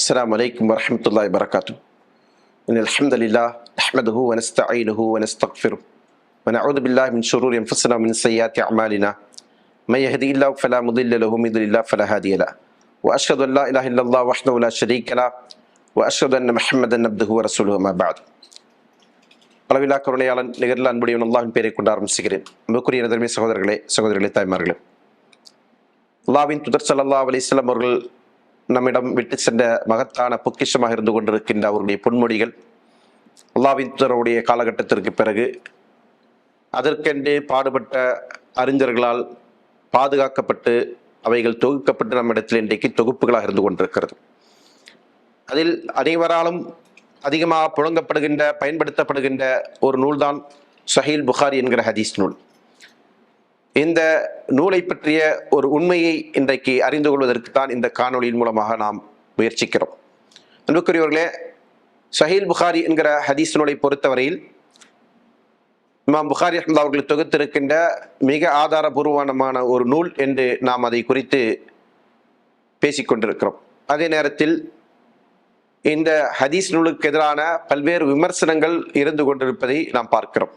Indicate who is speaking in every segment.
Speaker 1: السلام عليكم ورحمة الله وبركاته. إن الحمد لله نحمده ونستعينه ونستغفره ونعوذ بالله من شرور أنفسنا ومن سيئات أعمالنا. من يهدي الله فلا مضل له ومن يضلل فلا هادي له. وأشهد أن لا إله إلا الله وحده لا شريك له وأشهد أن محمدا عبده ورسوله ما بعد. அளவிலா கருணையாளன் நிகரில் அன்புடையவன் அல்லாவின் பேரை கொண்டு ஆரம்பிச்சுகிறேன். மிகக்குரிய தர்மிய சகோதரர்களே சகோதரிகளே தாய்மார்களே. அல்லாவின் துதர் சல்லா அலிஸ்லாம் அவர்கள் நம்மிடம் விட்டு சென்ற மகத்தான பொக்கிஷமாக இருந்து கொண்டிருக்கின்ற அவருடைய பொன்மொழிகள் அல்லாவின் துதருடைய காலகட்டத்திற்கு பிறகு அதற்கென்றே பாடுபட்ட அறிஞர்களால் பாதுகாக்கப்பட்டு அவைகள் தொகுக்கப்பட்டு நம்மிடத்தில் இன்றைக்கு தொகுப்புகளாக இருந்து கொண்டிருக்கிறது. அதில் அனைவராலும் அதிகமாக புழங்கப்படுகின்ற பயன்படுத்தப்படுகின்ற ஒரு நூல்தான் சஹீல் புகாரி என்கிற ஹதீஸ் நூல். இந்த நூலை பற்றிய ஒரு உண்மையை இன்றைக்கு அறிந்து கொள்வதற்கு தான் இந்த காணொலியின் மூலமாக நாம் முயற்சிக்கிறோம். அன்புக்குரியவர்களே சஹீல் புகாரி என்கிற ஹதீஸ் நூலை பொறுத்தவரையில் இமாம் புகாரி அஹமதா அவர்கள் தொகுத்திருக்கின்ற மிக ஆதாரபூர்வமான ஒரு நூல் என்று நாம் அதை குறித்து பேசிக்கொண்டிருக்கிறோம். அதே நேரத்தில் இந்த ஹதீஸ் நூலுக்கு எதிரான பல்வேறு விமர்சனங்கள் இருந்து கொண்டிருப்பதை நாம் பார்க்கிறோம்.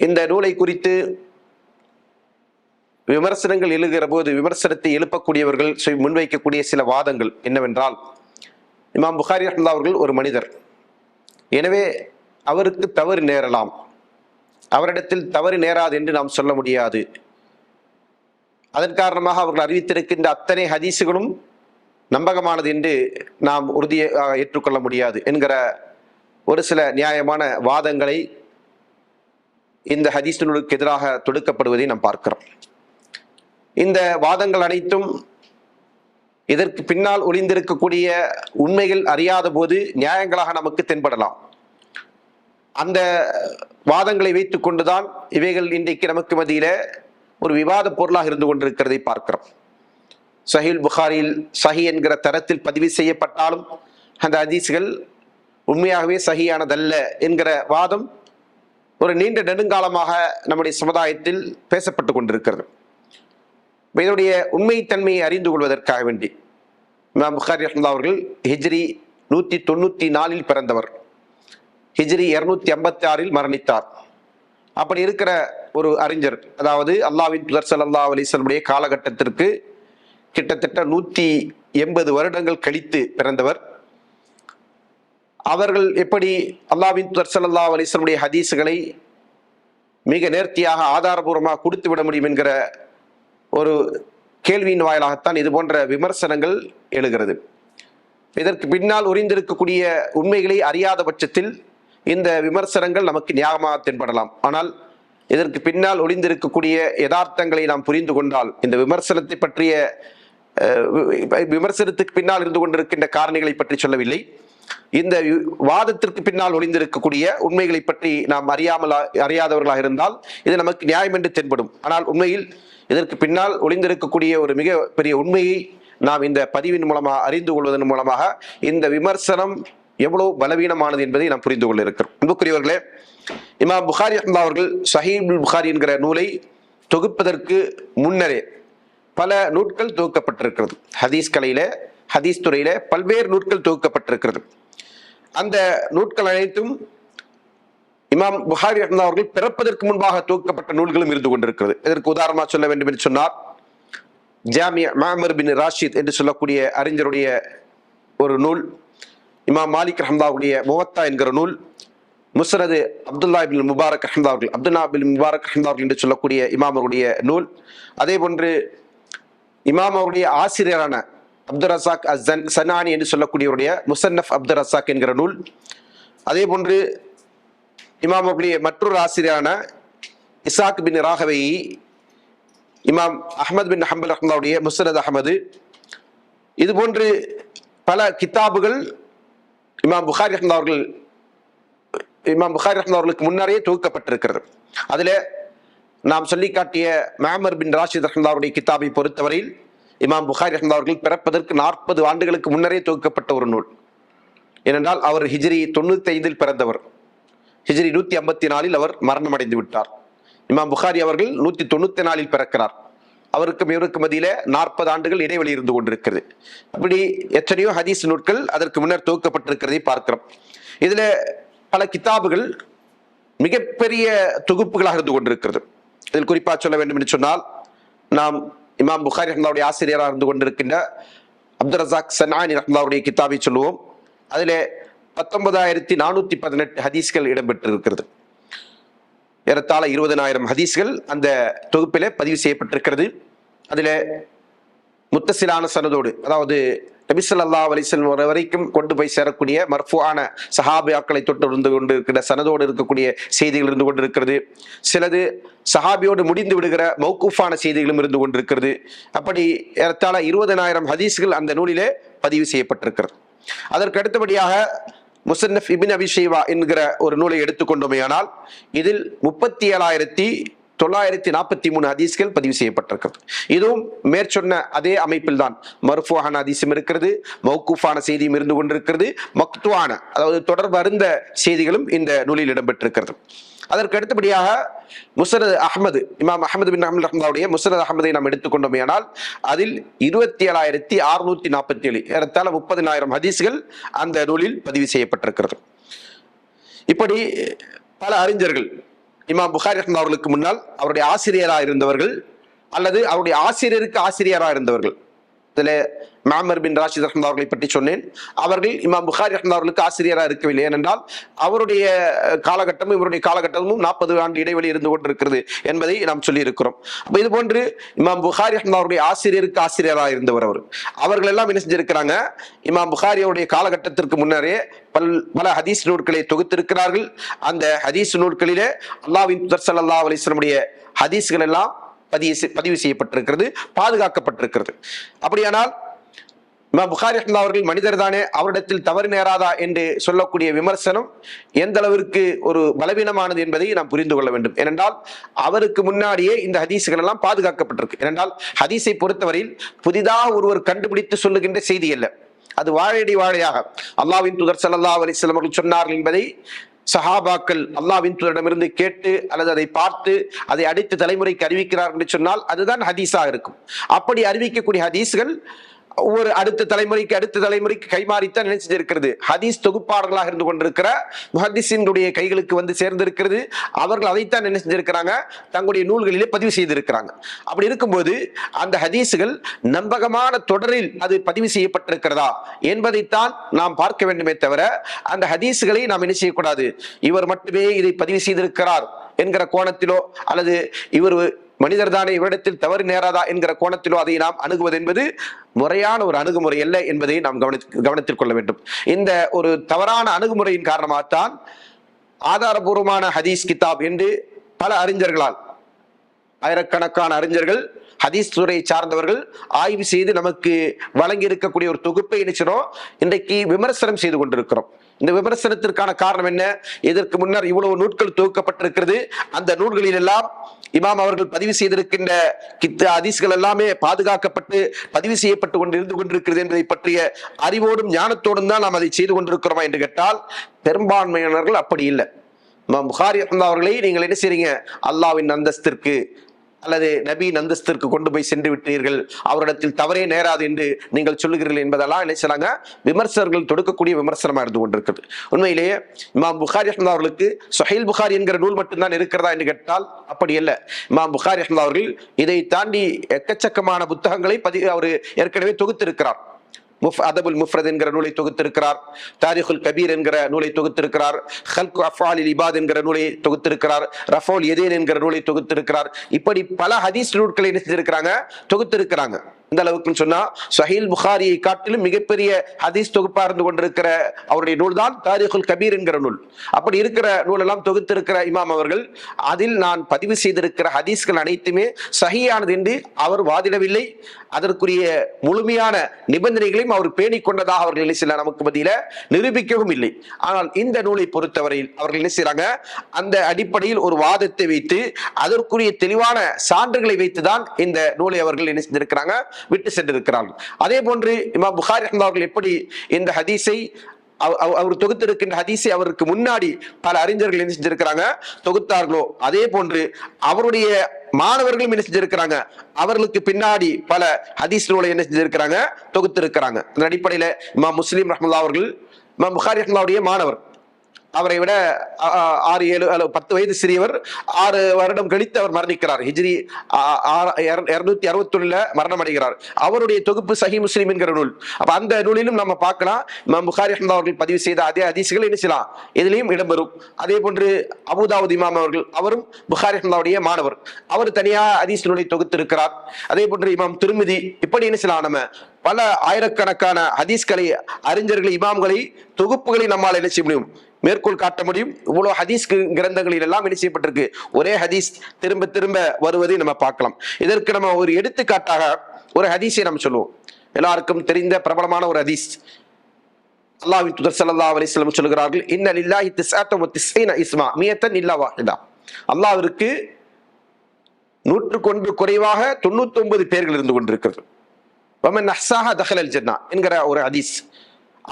Speaker 1: இந்த நூலை குறித்து விமர்சனங்கள் எழுகிற போது விமர்சனத்தை எழுப்பக்கூடியவர்கள் முன்வைக்கக்கூடிய சில வாதங்கள் என்னவென்றால் இமாம் புகாரி அஹ்லா அவர்கள் ஒரு மனிதர். எனவே அவருக்கு தவறு நேரலாம். அவரிடத்தில் தவறு நேராது என்று நாம் சொல்ல முடியாது. அதன் காரணமாக அவர்கள் அறிவித்திருக்கின்ற அத்தனை ஹதீசுகளும் நம்பகமானது என்று நாம் உறுதியாக ஏற்றுக்கொள்ள முடியாது என்கிற ஒரு சில நியாயமான வாதங்களை இந்த ஹதீஸ் நூலுக்கு எதிராக தொடுக்கப்படுவதை நாம் பார்க்கிறோம். இந்த வாதங்கள் அனைத்தும் இதற்கு பின்னால் ஒளிந்திருக்கக்கூடிய உண்மைகள் அறியாத போது நியாயங்களாக நமக்கு தென்படலாம். அந்த வாதங்களை வைத்து கொண்டுதான் இவைகள் இன்றைக்கு நமக்கு மத்தியில ஒரு விவாத பொருளாக இருந்து கொண்டிருக்கிறதை பார்க்கிறோம். சஹீல் புகாரில் சஹி என்கிற தரத்தில் பதிவு செய்யப்பட்டாலும் அந்த ஹதீஸ்கள் உண்மையாகவே சகியானதல்ல என்கிற வாதம் ஒரு நீண்ட நெடுங்காலமாக நம்முடைய சமுதாயத்தில் பேசப்பட்டு கொண்டிருக்கிறது. இதனுடைய உண்மைத்தன்மையை அறிந்து கொள்வதற்காக வேண்டி இமாம் புகாரி அஹ்மதா அவர்கள் ஹிஜ்ரி நூற்றி தொண்ணூற்றி நாலில் பிறந்தவர். ஹிஜ்ரி இரநூத்தி ஐம்பத்தி ஆறில் மரணித்தார். அப்படி இருக்கிற ஒரு அறிஞர் அதாவது அல்லாவின் புதர் சல்லா அலிசனுடைய காலகட்டத்திற்கு கிட்டத்தட்ட நூற்றி எண்பது வருடங்கள் கழித்து பிறந்தவர். அவர்கள் எப்படி அல்லாவின் தர்சல்லா அலிஸ்லமுடைய ஹதீஸுகளை மிக நேர்த்தியாக ஆதாரபூர்வமாக கொடுத்து விட முடியும் என்கிற ஒரு கேள்வியின் வாயிலாகத்தான் இது போன்ற விமர்சனங்கள் எழுகிறது. இதற்கு பின்னால் உறிந்திருக்கக்கூடிய உண்மைகளை அறியாத பட்சத்தில் இந்த விமர்சனங்கள் நமக்கு ஞாபகமாக தென்படலாம். ஆனால் இதற்கு பின்னால் ஒளிந்திருக்கக்கூடிய யதார்த்தங்களை நாம் புரிந்து கொண்டால் இந்த விமர்சனத்தை பற்றிய விமர்சனத்துக்கு பின்னால் இருந்து கொண்டிருக்கின்ற காரணிகளை பற்றி சொல்லவில்லை. இந்த வாதத்திற்கு பின்னால் ஒளிந்திருக்கக்கூடிய உண்மைகளை பற்றி நாம் அறியாமல் அறியாதவர்களாக இருந்தால் இது நமக்கு நியாயம் என்று தென்படும். ஆனால் உண்மையில் இதற்கு பின்னால் ஒளிந்திருக்கக்கூடிய ஒரு மிக பெரிய உண்மையை நாம் இந்த பதிவின் மூலமாக அறிந்து கொள்வதன் மூலமாக இந்த விமர்சனம் எவ்வளவு பலவீனமானது என்பதை நாம் புரிந்து கொள்ள இருக்கிறோம். அன்புக்குரியவர்களே இமாம் புகாரி அஹ்மா அவர்கள் சஹீபுல் புகாரி என்கிற நூலை தொகுப்பதற்கு முன்னரே பல நூட்கள் தொகுக்கப்பட்டிருக்கிறது. ஹதீஸ் கலையில ஹதீஸ் துறையில் பல்வேறு நூட்கள் தொகுக்கப்பட்டிருக்கிறது. அந்த நூட்கள் அனைத்தும் இமாம் புகாரி ரஹ்மத்துல்லாஹி அவர்கள் பிறப்பதற்கு முன்பாக தொகுக்கப்பட்ட நூல்களும் இருந்து கொண்டிருக்கிறது. இதற்கு உதாரணமாக சொல்ல வேண்டும் என்று சொன்னார் ஜாமியா மாமர் பின் ராஷித் என்று சொல்லக்கூடிய அறிஞருடைய ஒரு நூல் இமாம் மாலிக் ரஹம்தாவுடைய முவத்தா என்கிற நூல் முஸ்ரது அப்துல்லா பின் முபாரக் ரஹ்மதா அவர்கள் அப்துல்லா பின் முபாரக் ரஹ்மதா அவர்கள் என்று சொல்லக்கூடிய இமாம் அவருடைய நூல். அதே போன்று இமாம் அவருடைய ஆசிரியரான அப்துல் ரசாக் அஸ்ஸன் சனானி என்று சொல்லக்கூடியவருடைய முசன்னஃப் அப்துல் ரசாக் என்கிற நூல். அதே போன்று இமாம் அவருடைய மற்றொரு ஆசிரியரான இசாக் பின் ராகவை இமாம் அஹமது பின் ஹம்பல் ரஹ்மதாவுடைய முஸ்னத் அஹமது. இது போன்று பல கிதாபுகள் இமாம் புகாரி ரஹ்மதா அவர்கள் இமாம் புகாரி ரஹ்மதா அவர்களுக்கு முன்னரே தொகுக்கப்பட்டிருக்கிறது. அதில் நாம் சொல்லிக்காட்டிய மேமர் பின் ராஷித் ரஹ்மதாவுடைய கிதாபை பொறுத்தவரையில் இமாம் புகாரி அஹமது அவர்கள் பிறப்பதற்கு நாற்பது ஆண்டுகளுக்கு முன்னரே தொகுக்கப்பட்ட ஒரு நூல். ஏனென்றால் அவர் ஹிஜ்ரி தொண்ணூத்தி ஐந்தில் பிறந்தவர். ஹிஜ்ரி நூத்தி ஐம்பத்தி நாலில் அவர் மரணம் அடைந்து விட்டார். இமாம் புகாரி அவர்கள் நூத்தி தொண்ணூத்தி நாலில் பிறக்கிறார். அவருக்கும் இவருக்கும் மதியில நாற்பது ஆண்டுகள் இடைவெளி இருந்து கொண்டிருக்கிறது. இப்படி எத்தனையோ ஹதீஸ் நூட்கள் அதற்கு முன்னர் துவக்கப்பட்டிருக்கிறதை பார்க்கிறோம். இதுல பல கிதாபுகள் மிகப்பெரிய தொகுப்புகளாக இருந்து கொண்டிருக்கிறது. இதில் குறிப்பாக சொல்ல வேண்டும் என்று சொன்னால் நாம் இமாம் புகாரி ரஹ்மாவுடைய ஆசிரியராக இருந்து கொண்டிருக்கின்ற அப்துல் ரசாக் சனானி ரஹ்மாவுடைய கிதாபை சொல்லுவோம். அதில் பத்தொன்பதாயிரத்தி நானூற்றி பதினெட்டு ஹதீஸ்கள் இடம்பெற்றிருக்கிறது. ஏறத்தாழ இருபதனாயிரம் ஹதீஸ்கள் அந்த தொகுப்பில் பதிவு செய்யப்பட்டிருக்கிறது. அதில் முத்தசிலான சனதோடு அதாவது நபிசல்லா அலிசன் வரைக்கும் கொண்டு போய் சேரக்கூடிய மர்ஃபுவான சஹாபியாக்களை தொட்டு இருந்து கொண்டு இருக்கிற சனதோடு இருக்கக்கூடிய செய்திகள் இருந்து கொண்டிருக்கிறது. சிலது சஹாபியோடு முடிந்து விடுகிற மௌக்கூஃபான செய்திகளும் இருந்து கொண்டிருக்கிறது. அப்படி ஏறத்தாழ இருபதனாயிரம் ஹதீஸ்கள் அந்த நூலிலே பதிவு செய்யப்பட்டிருக்கிறது. அதற்கு அடுத்தபடியாக முசன்னஃப் இபின் அபிஷேவா என்கிற ஒரு நூலை எடுத்துக்கொண்டோமேயானால் இதில் முப்பத்தி ஏழாயிரத்தி தொள்ளாயிரத்தி நாற்பத்தி மூணு ஹதீஸ்கள் பதிவு செய்யப்பட்டிருக்கிறது. இதுவும் மேற்சொன்ன அதே அமைப்பில் தான் மருஃபுவான ஹதீஸும் இருக்கிறது மௌக்கூஃபான செய்தியும் இருந்து கொண்டிருக்கிறது மக்துவான அதாவது தொடர்பு அருந்த செய்திகளும் இந்த நூலில் இடம்பெற்றிருக்கிறது. அதற்கு அடுத்தபடியாக முசரத் அஹமது இமாம் அஹமது பின் அஹமது ரஹ்மாவுடைய முசரத் அஹமதை நாம் எடுத்துக்கொண்டோம் எடுத்துக்கொண்டோமேயானால் அதில் இருபத்தி ஏழாயிரத்தி அறுநூத்தி நாற்பத்தி ஏழு ஏறத்தாழ முப்பதினாயிரம் ஹதீஸ்கள் அந்த நூலில் பதிவு செய்யப்பட்டிருக்கிறது. இப்படி பல அறிஞர்கள் இமாம் புகாரி ரஹ்மா அவர்களுக்கு முன்னால் அவருடைய ஆசிரியராக இருந்தவர்கள் அல்லது அவருடைய ஆசிரியருக்கு ஆசிரியராக இருந்தவர்கள் இதில் மாமர் பின் ராஷித் ரஹ்மா அவர்களை பற்றி சொன்னேன். அவர்கள் இமாம் புகாரி ரஹ்மா அவர்களுக்கு ஆசிரியராக இருக்கவில்லை ஏனென்றால் அவருடைய காலகட்டமும் இவருடைய காலகட்டமும் நாற்பது ஆண்டு இடைவெளி இருந்து கொண்டிருக்கிறது என்பதை நாம் சொல்லியிருக்கிறோம். அப்போ இது போன்று இமாம் புகாரி ரஹ்மா அவருடைய ஆசிரியருக்கு ஆசிரியராக இருந்தவர் அவர். அவர்கள் எல்லாம் என்ன செஞ்சிருக்கிறாங்க? இமாம் புகாரியோடைய காலகட்டத்திற்கு முன்னரே பல் பல ஹதீஸ் நூல்களை தொகுத்திருக்கிறார்கள். அந்த ஹதீஸ் நூல்களிலே அல்லாவின் துதர் சல்லா அலிஸ்லமுடைய ஹதீஸ்கள் எல்லாம் பதிவு செய்- பதிவு செய்யப்பட்டிருக்கிறது பாதுகாக்கப்பட்டிருக்கிறது. அப்படியானால் இமாம் புகாரி ரஹ்மத்துல்லாஹி அவர்கள் மனிதர் தானே அவரிடத்தில் தவறு நேராதா என்று சொல்லக்கூடிய விமர்சனம் எந்த அளவிற்கு ஒரு பலவீனமானது என்பதை நாம் புரிந்து கொள்ள வேண்டும். ஏனென்றால் அவருக்கு முன்னாடியே இந்த ஹதீஸுகள் எல்லாம் பாதுகாக்கப்பட்டிருக்கு. ஏனென்றால் ஹதீஸை பொறுத்தவரையில் புதிதாக ஒருவர் கண்டுபிடித்து சொல்லுகின்ற செய்தி அல்ல. அது வாழையடி வாழையாக. அல்லாவின் துதர் சல்லா அலைஹி அவர்கள் சொன்னார்கள் என்பதை சஹாபாக்கள் அல்லாவின் தூதரிடமிருந்து கேட்டு அல்லது அதை பார்த்து அதை அடுத்த தலைமுறைக்கு அறிவிக்கிறார் என்று சொன்னால் அதுதான் ஹதீஸாக இருக்கும். அப்படி அறிவிக்கக்கூடிய ஹதீஸ்கள் ஒவ்வொரு அடுத்த தலைமுறைக்கு அடுத்த தலைமுறைக்கு கைமாறித்தான் என்ன செஞ்சிருக்கிறது ஹதீஸ் தொகுப்பாளர்களாக இருந்து கொண்டிருக்கிற முஹத்திஸினுடைய கைகளுக்கு வந்து சேர்ந்திருக்கிறது. அவர்கள் அதைத்தான் என்ன செஞ்சிருக்கிறாங்க தங்களுடைய நூல்களிலே பதிவு செய்திருக்கிறாங்க. அப்படி இருக்கும்போது அந்த ஹதீஸுகள் நம்பகமான தொடரில் அது பதிவு செய்யப்பட்டிருக்கிறதா என்பதைத்தான் நாம் பார்க்க வேண்டுமே தவிர அந்த ஹதீஸுகளை நாம் என்ன செய்யக்கூடாது? இவர் மட்டுமே இதை பதிவு செய்திருக்கிறார் என்கிற கோணத்திலோ அல்லது இவர் மனிதர் தானே இவரிடத்தில் தவறு நேராதா என்கிற கோணத்திலோ அதை நாம் அணுகுவது என்பது முறையான ஒரு அணுகுமுறை அல்ல என்பதை நாம் கவனி கவனத்தில் கொள்ள வேண்டும். இந்த ஒரு தவறான அணுகுமுறையின் காரணமாகத்தான் ஆதாரபூர்வமான ஹதீஸ் கிதாப் என்று பல அறிஞர்களால் ஆயிரக்கணக்கான அறிஞர்கள் ஹதீஸ் துறையை சார்ந்தவர்கள் ஆய்வு செய்து நமக்கு வழங்கி இருக்கக்கூடிய ஒரு தொகுப்பை நினைச்சிடும் இன்றைக்கு விமர்சனம் செய்து கொண்டிருக்கிறோம். இந்த விமர்சனத்திற்கான காரணம் என்ன? இதற்கு முன்னர் இவ்வளவு நூல்கள் தொகுக்கப்பட்டிருக்கிறது. அந்த நூல்களில் எல்லாம் இமாம் அவர்கள் பதிவு செய்திருக்கின்ற கித்த அதிசுகள் எல்லாமே பாதுகாக்கப்பட்டு பதிவு செய்யப்பட்டு கொண்டு இருந்து கொண்டிருக்கிறது என்பதை பற்றிய அறிவோடும் ஞானத்தோடும் தான் நாம் அதை செய்து கொண்டிருக்கிறோமா என்று கேட்டால் பெரும்பான்மையானவர்கள் அப்படி இல்லை. இமாம் புகாரி அவர்களை நீங்கள் என்ன செய்றீங்க? அல்லாவின் அந்தஸ்திற்கு அல்லது நபியின் அந்தஸ்திற்கு கொண்டு போய் சென்று விட்டீர்கள் அவரிடத்தில் தவறே நேராது என்று நீங்கள் சொல்லுகிறீர்கள் என்பதெல்லாம் என்ன செய்றாங்க? விமர்சகர்கள் தொடுக்கக்கூடிய விமர்சனமாக இருந்து கொண்டிருக்கிறது. உண்மையிலேயே இமாம் புகாரி ரஹ்மத்துல்லாஹி அவர்களுக்கு சொஹைல் புகாரி என்கிற நூல் மட்டும்தான் இருக்கிறதா என்று கேட்டால் அப்படி அல்ல. இமாம் புகாரி ரஹ்மத்துல்லாஹி அவர்கள் இதை தாண்டி எக்கச்சக்கமான புத்தகங்களை பதி அவர் ஏற்கனவே தொகுத்திருக்கிறார். முஃப் அதபுல் முஃப்ரத் என்கிற நூலை தொகுத்திருக்கிறார். தாரிகுல் கபீர் என்கிற நூலை தொகுத்திருக்கிறார். ஹல்கு அஃபால் இபாத் என்கிற நூலை தொகுத்திருக்கிறார். ரஃபோல் எதேன் என்கிற நூலை தொகுத்திருக்கிறார். இப்படி பல ஹதீஸ் நூல்களை என்ன செஞ்சிருக்கிறாங்க? தொகுத்திருக்கிறாங்க. இந்த அளவுக்குன்னு சொன்னா சஹீல் புகாரியை காட்டிலும் மிகப்பெரிய ஹதீஸ் தொகுப்பா இருந்து கொண்டிருக்கிற அவருடைய நூல் தான் தாரிகுல் கபீர் என்கிற நூல். அப்படி இருக்கிற நூலெல்லாம் தொகுத்திருக்கிற இமாம் அவர்கள் அதில் நான் பதிவு செய்திருக்கிற ஹதீஸ்கள் அனைத்துமே சஹியானது என்று அவர் வாதிடவில்லை. அதற்குரிய முழுமையான நிபந்தனைகளையும் அவர் பேணிக் கொண்டதாக அவர்கள் என்ன செய்யல நமக்கு மத்தியில நிரூபிக்கவும் இல்லை. ஆனால் இந்த நூலை பொறுத்தவரையில் அவர்கள் என்ன செய்றாங்க? அந்த அடிப்படையில் ஒரு வாதத்தை வைத்து அதற்குரிய தெளிவான சான்றுகளை வைத்துதான் இந்த நூலை அவர்கள் என்ன செஞ்சிருக்கிறாங்க? விட்டு சென்றிருக்கிறார்கள். அதே போன்று இமாம் புகாரி அவர்கள் எப்படி இந்த ஹதீஸை அவர் தொகுத்திருக்கின்ற ஹதீஸை அவருக்கு முன்னாடி பல அறிஞர்கள் என்ன செஞ்சிருக்கிறாங்க? தொகுத்தார்களோ. அதே போன்று அவருடைய மாணவர்களும் என்ன செஞ்சிருக்கிறாங்க? அவர்களுக்கு பின்னாடி பல ஹதீஸ் நூலை என்ன செஞ்சிருக்கிறாங்க? தொகுத்திருக்கிறாங்க. அதன் அடிப்படையில இமாம் முஸ்லீம் ரஹ்மல்லா அவர்கள் இமாம் புகாரி ரஹ்மல்லாவுடைய மாணவர். அவரை விட ஆறு ஏழு அல்லது பத்து வயது சிறியவர் ஆறு வருடம் கழித்து அவர் மரணிக்கிறார். ஹிஜ்ரி இருநூத்தி அறுபத்தொன்னுல மரணம் அடைகிறார். அவருடைய தொகுப்பு சஹி முஸ்லீம் என்கிற நூல். அப்ப அந்த நூலிலும் நம்ம பார்க்கலாம். இமாம் புகாரி அவர்கள் பதிவு செய்த அதே ஹதீஸ்கள் என்ன செய்யலாம்? இதுலயும் இடம்பெறும். அதே போன்று அபுதாவுத் இமாம் அவர்கள் அவரும் புகாரி அஹமதாவுடைய மாணவர். அவர் தனியா ஹதீஸ் நூலை தொகுத்திருக்கிறார் அதே போன்று இமாம் திருமிதி இப்படி என்ன செய்யலாம் நம்ம? பல ஆயிரக்கணக்கான ஹதீஸ்களை அறிஞர்களை இமாம்களை தொகுப்புகளை நம்மால் என்ன செய்ய முடியும்? மேற்கோள் காட்ட முடியும். இவ்வளவு ஹதீஸ் கிரந்தங்களில் எல்லாம் என்ன செய்யப்பட்டிருக்கு? ஒரே ஹதீஸ் திரும்ப திரும்ப வருவதை நம்ம பார்க்கலாம். இதற்கு நம்ம ஒரு எடுத்துக்காட்டாக ஒரு ஹதீஸை நம்ம சொல்லுவோம். எல்லாருக்கும் தெரிந்த பிரபலமான ஒரு ஹதீஸ். அல்லாஹ்வின் துதர் சல்லா அலைஹி வஸல்லம் சொல்கிறார்கள் இன்ன இல்லாஹி திசாத்தம் வ இஸ்மா மியத்தன் இல்லா வாஹிதா. நூற்றுக்கு நூற்றுக்கொன்று குறைவாக தொண்ணூத்தி ஒன்பது பேர்கள் இருந்து கொண்டிருக்கிறது. வமன் அஹ்சாஹா தஹலல் ஜன்னா என்கிற ஒரு ஹதீஸ்.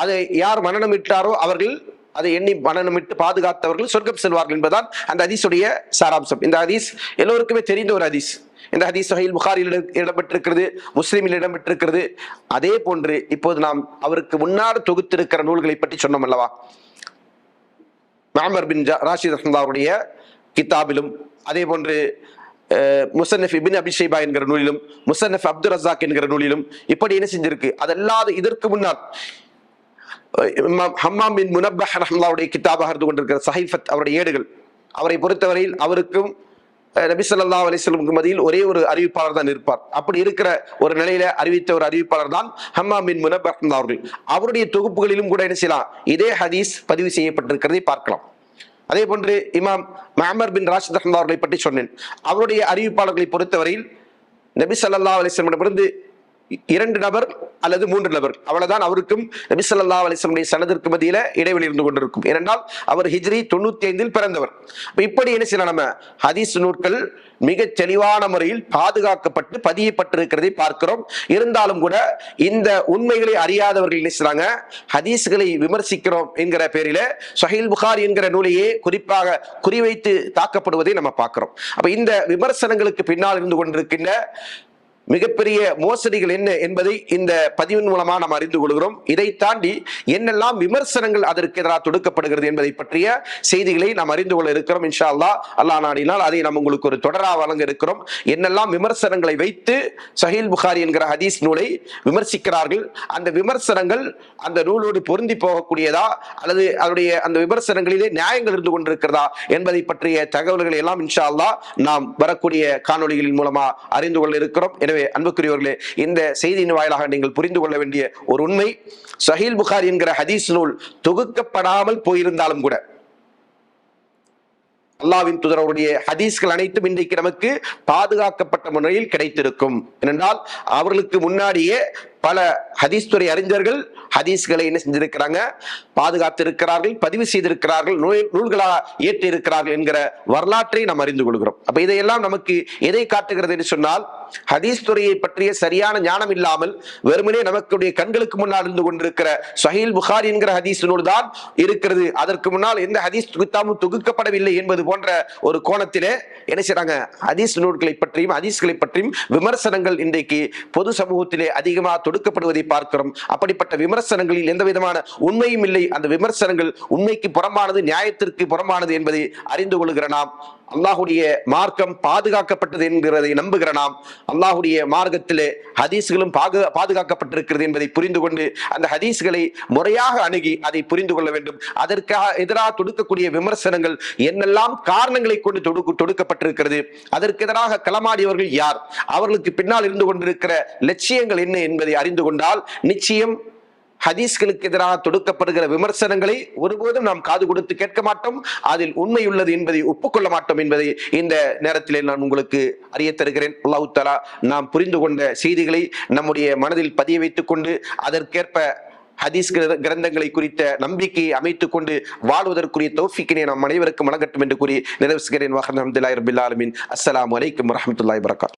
Speaker 1: அதை யார் மனநமிட்டாரோ அவர்கள் அதை எண்ணி மனநமிட்டு பாதுகாத்தவர்கள் சொர்க்கம் செல்வார்கள் என்பதுதான் அந்த ஹதீஸுடைய சாராம்சம். இந்த ஹதீஸ் எல்லோருக்குமே தெரிந்த ஒரு ஹதீஸ். இந்த ஹதீஸ் வகையில் புகாரில் இடம்பெற்றிருக்கிறது முஸ்லீமில் இடம்பெற்றிருக்கிறது. அதே போன்று இப்போது நாம் அவருக்கு முன்னால் தொகுத்திருக்கிற நூல்களை பற்றி சொன்னோம் அல்லவா? மாமர் பின் ராஷித் ரஹ்மத்துல்லாஹி அவருடைய கிதாபிலும் அதே போன்று முசன்னஃப் இபின் அபிஷேபா என்கிற நூலிலும் முசன்னஃப் அப்துல் ரசாக் என்கிற நூலிலும் இப்படி என்ன செஞ்சிருக்கு? அதல்லாது இதற்கு முன்னால் ஹம்மாம் பின் முனப்பஹ் ரஹ்மத்துல்லாஹுடைய கிட்டாபாக இருந்து கொண்டிருக்கிற சஹீஃபத் அவருடைய ஏடுகள். அவரை பொறுத்தவரையில் அவருக்கும் அஹ், நபி ஸல்லல்லாஹு அலைஹி ஒரே ஒரு அறிவிப்பாளர் தான் இருப்பார். அப்படி இருக்கிற ஒரு நிலையில அறிவித்த ஒரு அறிவிப்பாளர் தான் ஹம்மா பின் முனப் அவர்கள். அவருடைய தொகுப்புகளிலும் கூட என்ன செய்யலாம்? இதே ஹதீஸ் பதிவு செய்யப்பட்டிருக்கிறதை பார்க்கலாம். அதே போன்று இமாம் மஹமர் பின் ராஷித் ரஹ்மத்துல்லாஹி அவர்களை பற்றி சொன்னேன். அவருடைய அறிவிப்பாளர்களை பொறுத்தவரையில் நபி சல்லா அலிஸ்லமிடமிருந்து இரண்டு நபர் அல்லது மூன்று நபர். அவ்வளவுதான் அவருக்கும் நபி ஸல்லல்லாஹு அலைஹி சனதிற்கு மத்தியில இடைவெளி இருந்து கொண்டிருக்கும். ஏனென்றால் அவர் ஹிஜ்ரி தொண்ணூத்தி ஐந்தில் பிறந்தவர் இப்படி என்ன செய்யலாம் நம்ம? ஹதீஸ் நூற்கள் மிக தெளிவான முறையில் பாதுகாக்கப்பட்டு பதியப்பட்டிருக்கிறதை பார்க்கிறோம். இருந்தாலும் கூட இந்த உண்மைகளை அறியாதவர்கள் என்ன செய்றாங்க? ஹதீஸ்களை விமர்சிக்கிறோம் என்கிற பேரில சஹில் புகார் என்கிற நூலையே குறிப்பாக குறிவைத்து தாக்கப்படுவதை நம்ம பார்க்கிறோம். அப்ப இந்த விமர்சனங்களுக்கு பின்னால் இருந்து கொண்டிருக்கின்ற மிகப்பெரிய மோசடிகள் என்ன என்பதை இந்த பதிவின் மூலமாக நாம் அறிந்து கொள்கிறோம். இதை தாண்டி என்னெல்லாம் விமர்சனங்கள் அதற்கு எதிராக தொடுக்கப்படுகிறது என்பதை பற்றிய செய்திகளை நாம் அறிந்து கொள்ள இருக்கிறோம் இன்ஷா அல்லா அல்லா நாடினால் அதை நாம் உங்களுக்கு ஒரு தொடராக வழங்க இருக்கிறோம். என்னெல்லாம் விமர்சனங்களை வைத்து சஹீல் புகாரி என்கிற ஹதீஸ் நூலை விமர்சிக்கிறார்கள். அந்த விமர்சனங்கள் அந்த நூலோடு பொருந்தி போகக்கூடியதா? அல்லது அதனுடைய அந்த விமர்சனங்களிலே நியாயங்கள் இருந்து கொண்டிருக்கிறதா? என்பதை பற்றிய தகவல்களை எல்லாம் இன்ஷா அல்லா நாம் வரக்கூடிய காணொலிகளின் மூலமாக அறிந்து கொள்ள இருக்கிறோம். எனவே அன்புக்குரியவர்களே இந்த செய்தியின் வாயிலாக நீங்கள் புரிந்து கொள்ள வேண்டிய ஒரு உண்மை சஹீல் புகார் என்கிற ஹதீஸ் நூல் தொகுக்கப்படாமல் போயிருந்தாலும் கூட அல்லாவின் தூதரவருடைய ஹதீஸ்கள் அனைத்தும் இன்றைக்கு நமக்கு பாதுகாக்கப்பட்ட முறையில் கிடைத்திருக்கும். ஏனென்றால் அவர்களுக்கு முன்னாடியே பல ஹதீஸ் துறை அறிஞர்கள் ஹதீஸ்களை என்ன செஞ்சிருக்கிறாங்க? பாதுகாத்திருக்கிறார்கள் பதிவு செய்திருக்கிறார்கள் நூல் நூல்களாக இயற்றி இருக்கிறார்கள் என்கிற வரலாற்றை நாம் அறிந்து கொள்கிறோம். அப்ப இதையெல்லாம் நமக்கு எதை காட்டுகிறது என்று சொன்னால் ஹதீஸ் துறையை பற்றிய சரியான ஞானம் இல்லாமல் வெறுமனே நமக்குடைய கண்களுக்கு முன்னால் இருந்து கொண்டிருக்கிற சஹீல் புகாரி என்கிற ஹதீஸ் நூல் தான் இருக்கிறது. அதற்கு முன்னால் எந்த ஹதீஸ் தொகுத்தாமும் தொகுக்கப்படவில்லை என்பது போன்ற ஒரு கோணத்திலே என்ன செய்றாங்க? ஹதீஸ் நூல்களை பற்றியும் ஹதீஸ்களை பற்றியும் விமர்சனங்கள் இன்றைக்கு பொது சமூகத்திலே அதிகமாக தொடுக்கப்படுவதை பார்க்கிறோம். அப்படிப்பட்ட விமர்சனங்களில் எந்த விதமான உண்மையும் இல்லை. அந்த விமர்சனங்கள் உண்மைக்கு புறம்பானது நியாயத்திற்கு புறம்பானது என்பதை அறிந்து கொள்கிற நாம் அல்லாஹுடைய மார்க்கம் பாதுகாக்கப்பட்டது என்கிறதை நம்புகிற நாம் அல்லாஹுடைய மார்க்கத்திலே ஹதீஸ்களும் பாதுகாக்கப்பட்டிருக்கிறது என்பதை புரிந்து கொண்டு அந்த ஹதீஸ்களை முறையாக அணுகி அதை புரிந்து கொள்ள வேண்டும். அதற்காக எதிராக தொடுக்கக்கூடிய விமர்சனங்கள் என்னெல்லாம் காரணங்களை கொண்டு தொடுக்கு தொடுக்கப்பட்டிருக்கிறது? அதற்கு எதிராக களமாடியவர்கள் யார்? அவர்களுக்கு பின்னால் இருந்து கொண்டிருக்கிற லட்சியங்கள் என்ன என்பதை அறிந்து கொண்டால் நிச்சயம் ஹதீஸ்களுக்கு எதிராக தொடுக்கப்படுகிற விமர்சனங்களை ஒருபோதும் நாம் காது கொடுத்து கேட்க மாட்டோம். அதில் உண்மை உள்ளது என்பதை ஒப்புக்கொள்ள மாட்டோம் என்பதை இந்த நேரத்தில் நான் உங்களுக்கு அறிய தருகிறேன். அல்லாஹு தஆலா நாம் புரிந்து கொண்ட செய்திகளை நம்முடைய மனதில் பதிய வைத்துக் கொண்டு அதற்கேற்ப ஹதீஸ் கிரந்தங்களை குறித்த நம்பிக்கையை அமைத்துக் கொண்டு வாழ்வதற்குரிய தௌஃபிக்கினை நாம் அனைவருக்கும் வழங்கட்டும் என்று கூறி நிறைவு செய்கிறேன். வஹர் அஹமதுல்லாஹி ரபில் ஆலமீன். அஸ்ஸலாமு வரகாத்